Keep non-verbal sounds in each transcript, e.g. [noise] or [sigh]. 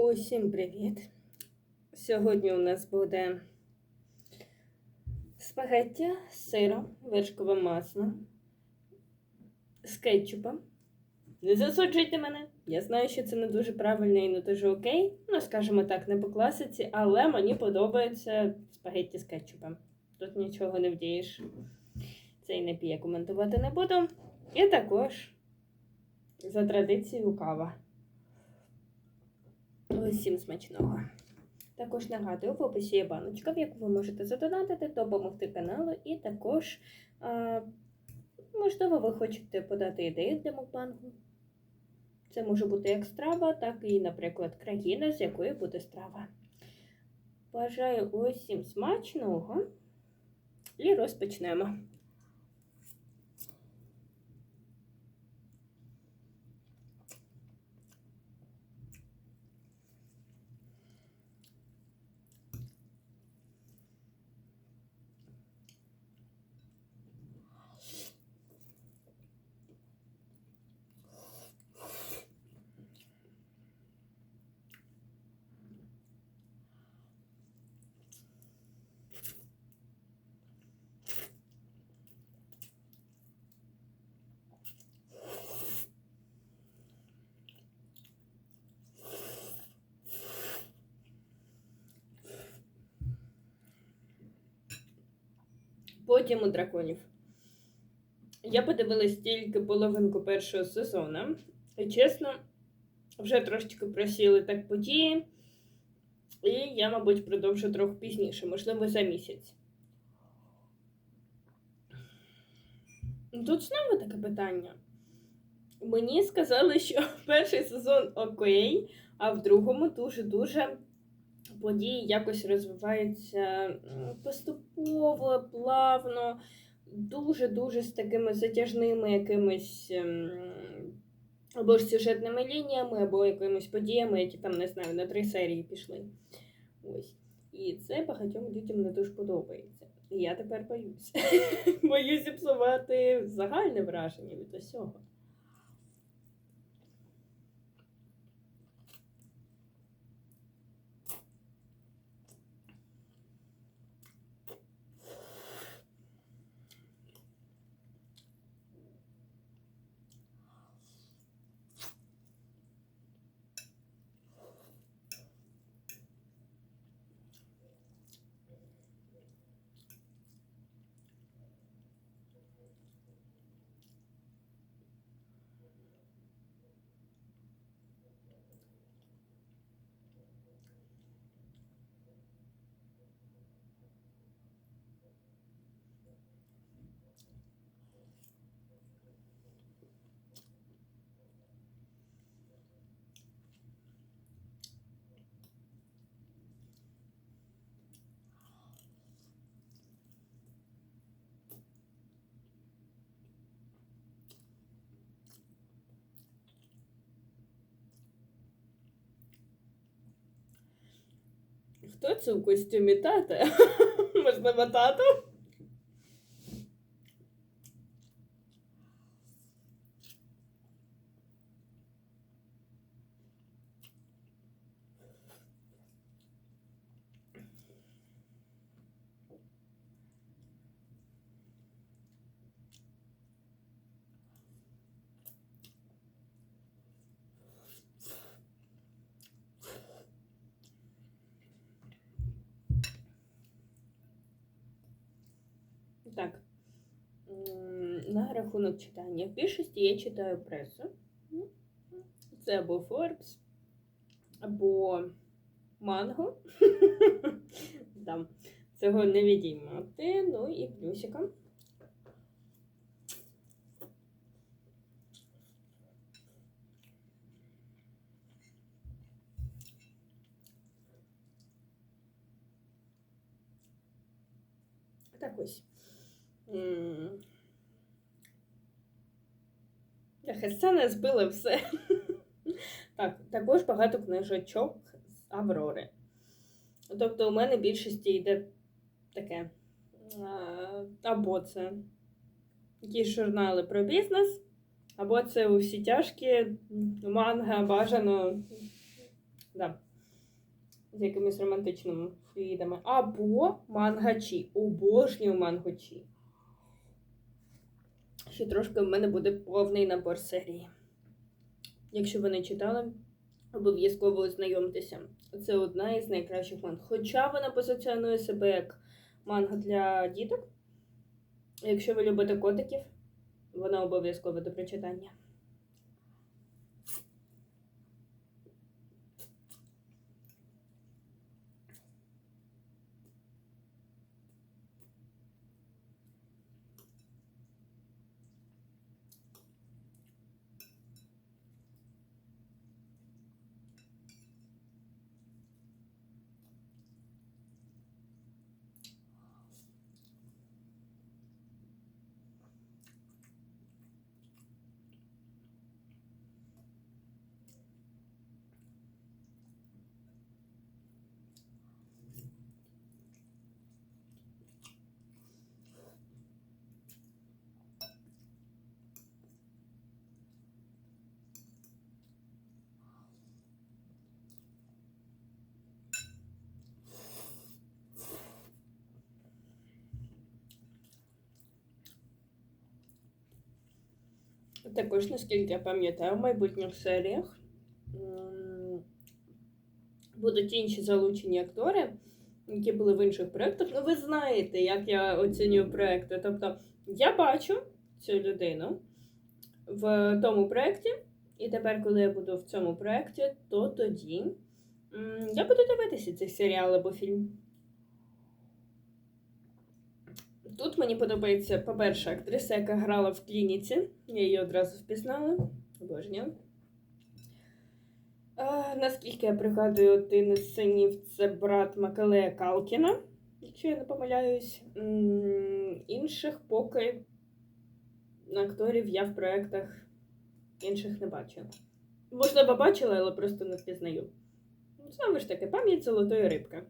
Усім привіт! Сьогодні у нас буде спагеття з сиром, вершкове масло, з кетчупом. Не засуджуйте мене. Я знаю, що це не дуже правильно і не дуже окей. Ну, скажімо так, не по класиці, але мені подобається спагетті з кетчупом. Тут нічого не вдієш. Цей напій я коментувати не буду. І також за традицією кава. Усім смачного. Також нагадую, в описі є баночка, в яку ви можете задонатити, допомогти каналу, і також, а, можливо, ви хочете подати ідею для мукбангу. Це може бути як страва, так і, наприклад, країна, з якої буде страва. Бажаю усім смачного і розпочнемо. Потім у драконів. Я подивилась тільки половинку першого сезону. І чесно, вже трошечки просіли так події. І я, мабуть, продовжу трохи пізніше, можливо, за місяць. Тут знову таке питання. Мені сказали, що [laughs] перший сезон окей, а в другому дуже-дуже події якось розвиваються поступово, плавно, дуже-дуже з такими затяжними якимись ем, або ж сюжетними лініями, або якимись подіями, які там, не знаю, на три серії пішли. Ось. І це багатьом людям не дуже подобається. І я тепер боюсь. [laughs] Боюсь зіпсувати загальне враження від усього. Хто це в костюмі тата? [laughs] Можливо, тато? Так. На рахунок читання. В більшості я читаю пресу. Це або Forbes, або Манго. [laughs] Там цього не відіймати. Ну і плюсика. Так ось. М. Херсона збила все. [laughs] Так, також багато книжечок з Аврори. Тобто у мене більшості йде таке. Або це якісь журнали про бізнес, або це усі тяжкі манга бажано. Да. з якимись романтичними флюїдами. Або мангачі. Обожнюю мангачі. Ще трошки в мене буде повний набор серії. Якщо ви не читали, обов'язково ознайомтеся. Це одна із найкращих манг. Хоча вона позиціонує себе як манга для діток. Якщо ви любите котиків, вона обов'язково до прочитання. Також, наскільки я пам'ятаю, в майбутніх серіях будуть інші залучені актори, які були в інших проєктах. Ну, ви знаєте, як я оцінюю проекти. Тобто, я бачу цю людину в тому проєкті, і тепер, коли я буду в цьому проєкті, то тоді я буду дивитися цей серіал або фільм. Тут мені подобається, по-перше, актриса, яка грала в клініці. Я її одразу впізнала. Обожнюю. А, наскільки я пригадую, один із синів це брат Макалея Калкіна, якщо я не помиляюсь. Інших поки акторів я в проєктах інших не бачила. Можливо, бачила, але просто не впізнаю. Знову ж таки, пам'ять золотої рибки.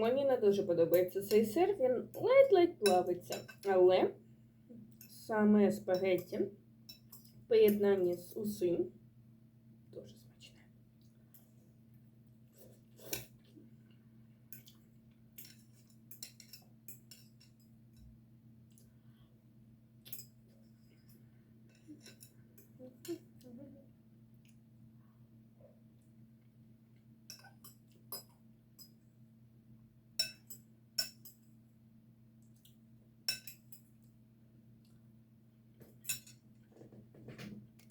Мені не дуже подобається цей сир, він ледь-ледь плавиться. Але саме спагетті в поєднанні з усим дуже смачне.